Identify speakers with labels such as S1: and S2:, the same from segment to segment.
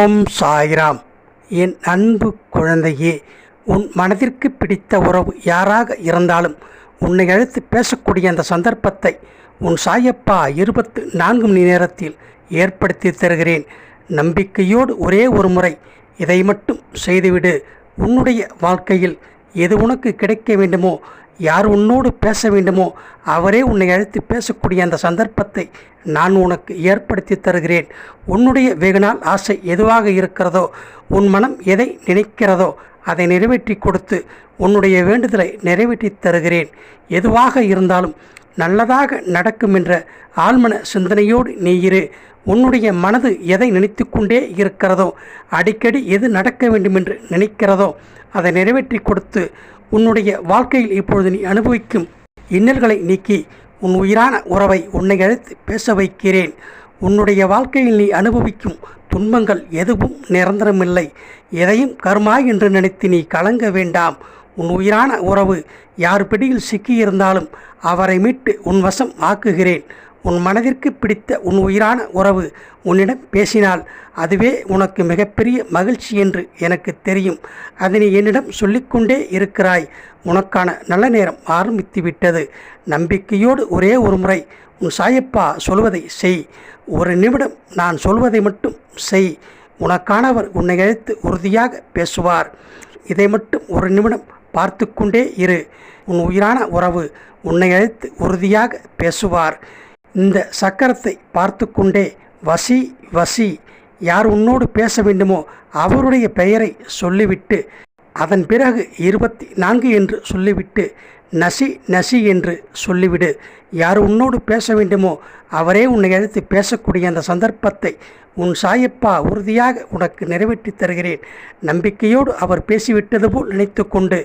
S1: ஓம் சாய்ராம். என் அன்பு குழந்தையே உன் மனதிற்கு பிடித்த உறவு யாராக இருந்தாலும் உன்னை அழைத்து பேசக்கூடிய அந்த சந்தர்ப்பத்தை உன் சாயப்பா இருபத்து நான்கு மணி நேரத்தில் ஏற்படுத்தி தருகிறேன். நம்பிக்கையோடு ஒரே ஒரு முறை இதை மட்டும் செய்துவிடு. உன்னுடைய வாழ்க்கையில் எது உனக்கு கிடைக்க வேண்டுமோ யார் உன்னோடு பேச வேண்டுமோ அவரே உன்னை அழைத்து பேசக்கூடிய அந்த சந்தர்ப்பத்தை நான் உனக்கு ஏற்படுத்தி தருகிறேன். உன்னுடைய வெகுநாள் ஆசை எதுவாக இருக்கிறதோ உன் மனம் எதை நினைக்கிறதோ அதை நிறைவேற்றி கொடுத்து உன்னுடைய வேண்டுதலை நிறைவேற்றி தருகிறேன். எதுவாக இருந்தாலும் நல்லதாக நடக்கும் என்ற ஆழ்மன சிந்தனையோடு நீ இரு. உன்னுடைய மனது எதை நினைத்து கொண்டே இருக்கிறதோ அடிக்கடி எது நடக்க வேண்டும் என்று நினைக்கிறதோ அதை நிறைவேற்றி கொடுத்து உன்னுடைய வாழ்க்கையில் இப்பொழுது நீ அனுபவிக்கும் இன்னல்களை நீக்கி உன் உயிரான உறவை உன்னை அழைத்து பேச வைக்கிறேன். உன்னுடைய வாழ்க்கையில் நீ அனுபவிக்கும் துன்பங்கள் எதுவும் நிரந்தரமில்லை. எதையும் கர்மா என்று நினைத்து நீ கலங்க வேண்டாம். உன் உயிரான உறவு யார் பிடியில் சிக்கியிருந்தாலும் அவரை மீட்டு உன் வசம் ஆக்குகிறேன். உன் மனதிற்கு பிடித்த உன் உயிரான உறவு உன்னிடம் பேசினால் அதுவே உனக்கு மிகப்பெரிய மகிழ்ச்சி என்று எனக்கு தெரியும். அதனை என்னிடம் சொல்லிக்கொண்டே இருக்கிறாய். உனக்கான நல்ல நேரம் ஆரம்பித்துவிட்டது. நம்பிக்கையோடு ஒரே ஒரு முறை உன் சாயப்பா சொல்வதை செய். ஒரு நிமிடம் நான் சொல்வதை மட்டும் செய். உனக்கானவர் உன்னை அழைத்து உறுதியாக பேசுவார். இதை மட்டும் ஒரு நிமிடம் பார்த்து கொண்டே இரு. உன் உயிரான உறவு உன்னை அழைத்து உறுதியாக பேசுவார். இந்த சக்கரத்தை பார்த்து கொண்டே வசி வசி யார் உன்னோடு பேச வேண்டுமோ அவருடைய பெயரை சொல்லிவிட்டு அதன் பிறகு இருபத்தி நான்கு என்று சொல்லிவிட்டு நசி நசி என்று சொல்லிவிடு. யார் உன்னோடு பேச வேண்டுமோ அவரே உன்னை அழைத்து பேசக்கூடிய அந்த சந்தர்ப்பத்தை உன் சாயப்பா உறுதியாக உனக்கு நிறைவேற்றி தருகிறேன். நம்பிக்கையோடு அவர் பேசிவிட்டது போல் நினைத்து கொண்டு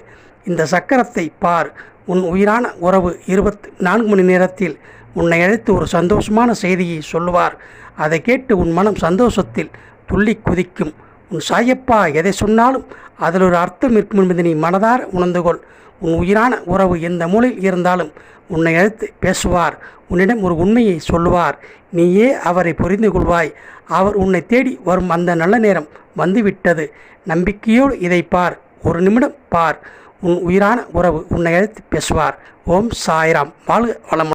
S1: இந்த சக்கரத்தை பார் உன் உயிரான உறவு இருபத்தி நான்கு மணி நேரத்தில் உன்னை அழைத்து ஒரு சந்தோஷமான செய்தியை சொல்லுவார். அதை கேட்டு உன் மனம் சந்தோஷத்தில் துள்ளி குதிக்கும். உன் சாயப்பா எதை சொன்னாலும் அதில் ஒரு அர்த்தம் இருக்கும் என்பதை நீ மனதார உணர்ந்து கொள் உன் உயிரான உறவு எந்த மூலையில் இருந்தாலும் உன்னை அழைத்து பேசுவார். உன்னிடம் ஒரு உண்மையை சொல்லுவார். நீயே அவரை புரிந்து கொள்வாய். அவர் உன்னை தேடி வரும் அந்த நல்ல நேரம் வந்துவிட்டது. நம்பிக்கையோடு இதை பார். ஒரு நிமிடம் பார். உன் உயிரான உறவு உன்னை அழைத்து பேசுவார். ஓம் சாய்ராம். வாழ்க வளமுடன்.